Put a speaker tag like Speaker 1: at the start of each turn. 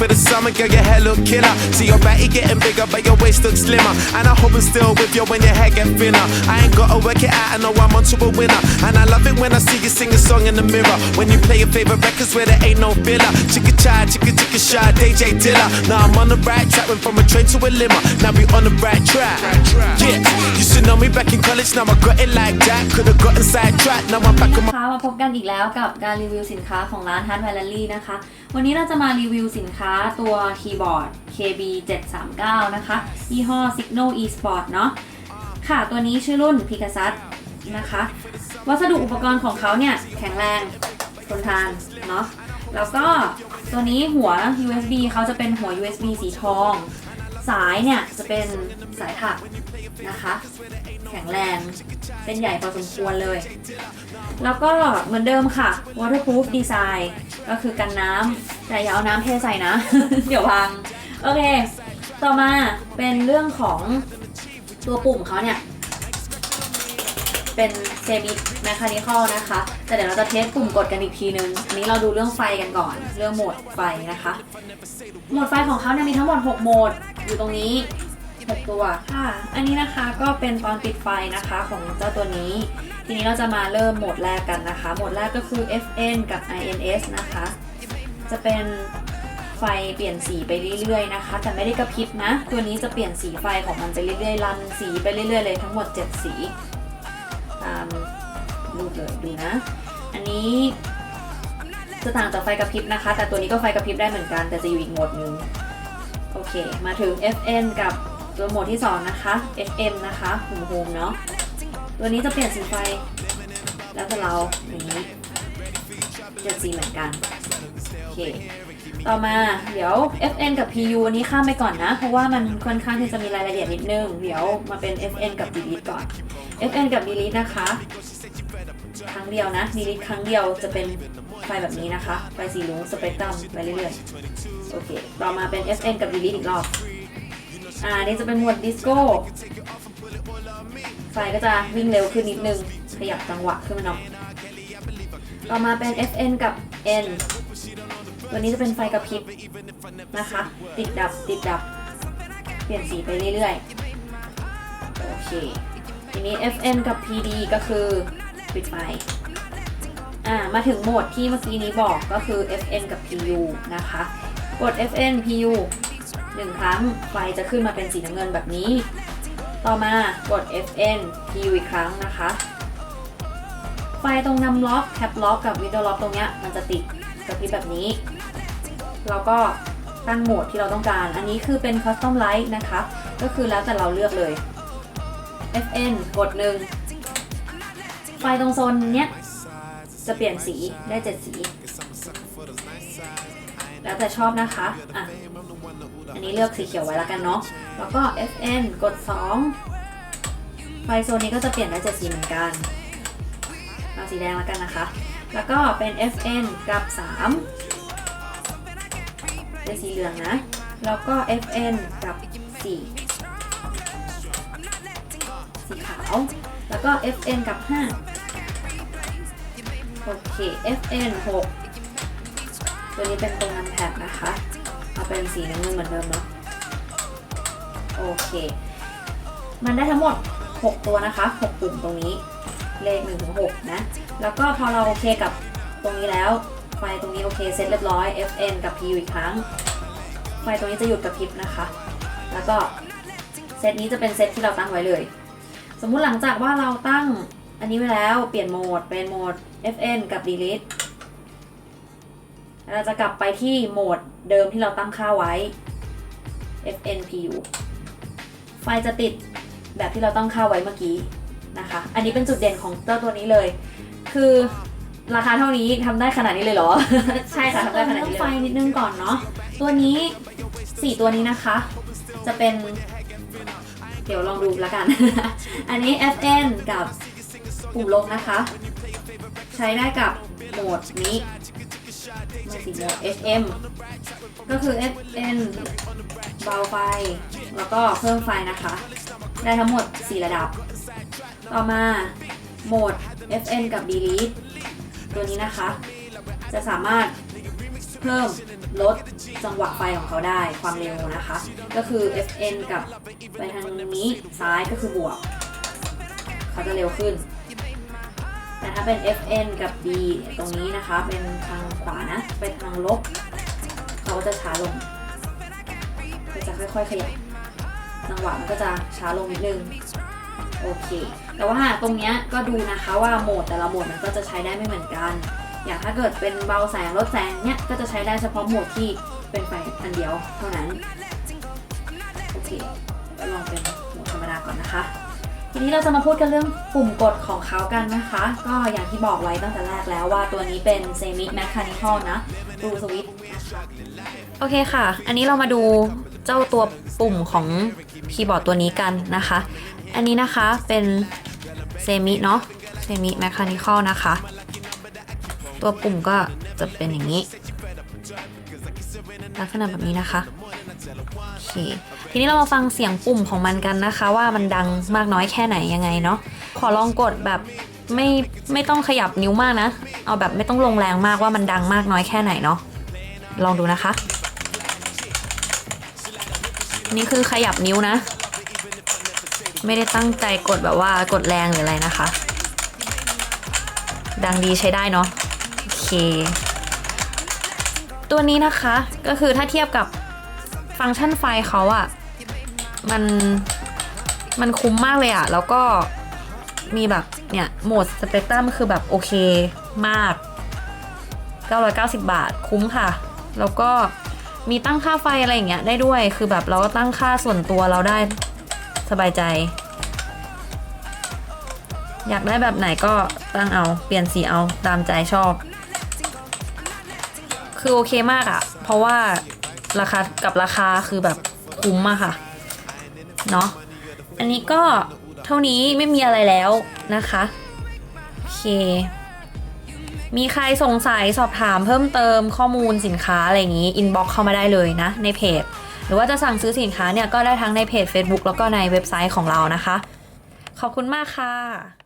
Speaker 1: for the summer, girl, your hair look killer. See your body getting bigger, but your waist looks slimmer. And I hope I'm still with you when your hair get thinner. I ain't gotta work it out, I know I'm onto a winner. And I love it when I see you sing a song in the mirror. When you play your favorite records where there ain't no filler. Chicka chai, chicka chicka shy, DJ Dilla. Now I'm on the right track, went from a train to a limo. Now we on the right track. Yeah, you should know me back in college, now I got it like that. Could've gotten sidetracked, now I'm back on my
Speaker 2: ค่ะมาพบกันอีกแล้วกับการรีวิวสินค้าของร้าน Hard Valerie นะคะ วันนี้เราจะมารีวิวสินค้า ตัวคีย์บอร์ด KB 739นะคะ ยี่ห้อ Signal eSport เนาะค่ะตัวนี้ชื่อรุ่น Pegasus นะคะ วัสดุอุปกรณ์ของเขาเนี่ย แข็งแรงทนทานเนาะแล้วก็ตัวนี้หัว USB เขาจะเป็นหัว USB สีทอง สายเนี่ยจะเป็นสายถักนะคะ แข็งแรงเป็นใหญ่พอสมควรเลย แล้วก็เหมือนเดิมค่ะ waterproof design ก็คือกันน้ำแต่อย่าเอาน้ำเทใส่นะ เดี๋ยวพัง โอเค ต่อมาเป็นเรื่องของตัวปุ่มเขาเนี่ย เป็นเซมิแมคานิคอลนะคะ แต่เดี๋ยวเราจะเทสปุ่มกดกันอีกทีนึง อันนี้เราดูเรื่องไฟกันก่อน เรื่องโหมดไฟนะคะ โหมดไฟของเขาเนี่ยมีทั้งหมด 6 โหมดอยู่ตรงนี้ 6 ตัวค่ะ อันนี้นะคะก็เป็นตอนปิดไฟนะคะของเจ้าตัวนี้ ทีนี้เราจะมาเริ่มโหมดแรกกันนะคะ โหมดแรกก็คือ FN กับ INS นะคะ จะเป็นไฟเปลี่ยนสีไปเรื่อยๆนะคะ แต่ไม่ได้กระพริบนะ ตัวนี้จะเปลี่ยนสีไฟของมันไปเรื่อยๆรันสีไปเรื่อยๆเลยทั้งหมด 7 สีตามรูปเลยดูนะ อันนี้จะต่างจากไฟกระพริบนะคะ แต่ตัวนี้ก็ไฟกระพริบได้เหมือนกัน แต่จะอยู่อีกโหมดหนึง โอเค มาถึง FN กับ ตัวโหมดที่ 2 นะคะ FM นะคะหุมโฮมเนาะ ตัวนี้จะเปลี่ยนสีไฟ แล้วแต่เราอย่างนี้จ็ดสีเหมือนกัน โอเค ต่อมาเดี๋ยว FN กับ PU อันนี้ข้ามไปก่อนนะ เพราะว่ามันค่อนข้างที่จะมีรายละเอียดนิดนึง เดี๋ยวมาเป็น FN กับ delete ก่อน FN กับ delete นะคะ ครั้งเดียวนะ delete ครั้งเดียวจะเป็นไฟแบบนี้นะคะ ไฟสีรุ้งสเปกตรัมไปเรื่อยๆ โอเค ต่อมาเป็น FN กับ delete อีกรอบ อ่านี่จะเป็นหมวดดิสโก้ไฟก็จะวิ่งเร็วขึ้นนิดนึง ขยับจังหวะขึ้นมาหน่อยต่อมาเป็น FN กับ N ตัวนี้จะเป็นไฟกระพริบนะคะ ติดดับติดดับ เปลี่ยนสีไปเรื่อยๆ โอเค ทีนี้ FN กับ PD ก็คือปิดไฟอ่ามาถึงโหมดที่เมื่อกี้นี้บอกก็คือ FN กับ PU นะคะ กด FN PU หนึ่งครั้งไฟจะขึ้นมาเป็นสีน้ำเงินแบบนี้ ต่อมากด FN PU อีกครั้งนะคะ ไฟตรงนำล็อกแคปล็อกกับวิดโอล็อกตรงเนี้ยมันจะติดกระพริบแบบนี้เราก็ตั้งโหมดที่เราต้องการ อันนี้คือเป็น Custom Light นะคะ ก็คือแล้วแต่เราเลือกเลย FN กดหนึ่งไฟตรงโซนเนี้ยจะเปลี่ยนสีได้ 7 สี แล้วแต่ชอบนะคะอะอันนี้เลือกสีเขียวไว้แล้วกันเนาะ แล้วก็ FN กด 2 ไฟโซนนี้ก็จะเปลี่ยนได้7สีเหมือนกันเอาสีแดงแล้วกันนะคะ แล้วก็เป็น FN กับ 3 เป็นสีเหลืองนะ แล้วก็ FN กับ 4 สีขาว แล้วก็ FN กับ 5 โอเค FN 6 ตัวนี้เป็นตรงนันแท็บนะคะ เอาเป็นสีน้ำเงินเหมือนเดิมเนาะโอเค มันได้ทั้งหมด 6 ตัวนะคะ 6 ปุ่มตรงนี้ เลข1ถึง6นะ แล้วก็พอเราโอเคกับตรงนี้แล้วไฟตรงนี้โอเคเสร็จเรียบร้อย FN กับ PU อีกครั้ง ไฟตรงนี้จะหยุดกระพริบนะคะ แล้วก็เซตนี้จะเป็นเซตที่เราตั้งไว้เลย สมมุติหลังจากว่าเราตั้งอันนี้ไว้แล้วเปลี่ยนโหมดเป็นโหมด FN กับ delete เราจะกลับไปที่โหมดเดิมที่เราตั้งค่าไว้ FN PU ไฟจะติดแบบที่เราตั้งค่าไว้เมื่อกี้นะคะ อันนี้เป็นจุดเด่นของเจ้าตัวนี้เลย คือราคาเท่านี้ทำได้ขนาดนี้เลยเหรอ ใช่ค่ะทำได้ขนาดนี้เลยไฟนิดนึงก่อนเนาะ ตัวนี้ 4 ตัวนี้นะคะ จะเป็น เดี๋ยวลองดูแล้วกัน อันนี้ FN กับปุ่มลบนะคะ ใช้ได้กับโหมดนี้ ม่สิโหมด FM ก็คือ FN เบาไฟ แล้วก็เพิ่มไฟนะคะ ได้ทั้งหมด 4 ระดับ ต่อมาโหมด FN กับ delete ตัวนี้นะคะ จะสามารถเพิ่มลดจังหวะไฟของเขาได้ความเร็วนะคะ ก็คือ Fn กับไปทางนี้ซ้ายก็คือบวก เขาจะเร็วขึ้น แต่ถ้าเป็น Fn กับ B ตรงนี้นะคะ เป็นทางขวานะไปทางลบ เขาก็จะช้าลงก็จะค่อยๆขยับจังหวะมันก็จะช้าลงนิดนึงโอเค แต่ว่าตรงเนี้ยก็ดูนะคะว่าโหมดแต่ละโหมดมันก็จะใช้ได้ไม่เหมือนกัน อย่างถ้าเกิดเป็นเบาแสงลดแสงเนี้ยก็จะใช้ได้เฉพาะโหมดที่เป็นไฟอันเดียวเท่านั้น โอเคก็ลองเป็นโหมดธรรมดาก่อนนะคะ ทีนี้เราจะมาพูดกันเรื่องปุ่มกดของเขากันนะคะ ก็อย่างที่บอกไว้ตั้งแต่แรกแล้วว่าตัวนี้เป็น semi mechanical นะ blue switch นะคะโอเคค่ะ อันนี้เรามาดูเจ้าตัวปุ่มของคีย์บอร์ดตัวนี้กันนะคะ อันนี้นะคะเป็นเซมิเนาะเซมิแมคานิคอลนะคะ ตัวปุ่มก็จะเป็นอย่างนี้ ลักษณะแบบนี้นะคะโอเค ทีนี้เรามาฟังเสียงปุ่มของมันกันนะคะ ว่ามันดังมากน้อยแค่ไหนยังไงเนาะขอลองกดแบบไม่ไม่ต้องขยับนิ้วมากนะ เอาแบบไม่ต้องลงแรงมากว่ามันดังมากน้อยแค่ไหนเนาะลองดูนะคะ นี่คือขยับนิ้วนะ ไม่ได้ตั้งใจกดแบบว่ากดแรงหรืออะไรนะคะ ดังดีใช้ได้เนาะโอเค ตัวนี้นะคะก็คือถ้าเทียบกับฟังก์ชันไฟเขาอะ มันมันคุ้มมากเลยอะแล้วก็มีแบบเนี่ยโหมดสเปกตรัมคือแบบโอเคมาก 990 บาทคุ้มค่ะ แล้วก็มีตั้งค่าไฟอะไรอย่างเงี้ยได้ด้วย คือแบบเราก็ตั้งค่าส่วนตัวเราได้สบายใจ อยากได้แบบไหนก็ตั้งเอา เปลี่ยนสีเอาตามใจชอบ คือโอเคมากอะเพราะว่าราคากับราคาคือแบบคุ้มอะค่ะ เนาะอันนี้ก็เท่านี้ไม่มีอะไรแล้วนะคะโอเค มีใครสงสัยสอบถามเพิ่มเติมข้อมูลสินค้าอะไรอย่างนี้อินบ็อกเข้ามาได้เลยนะ ในเพจ หรือว่าจะสั่งซื้อสินค้าเนี่ยก็ได้ทั้งในเพจ Facebook แล้วก็ในเว็บไซต์ของเรานะคะ ขอบคุณมากค่ะ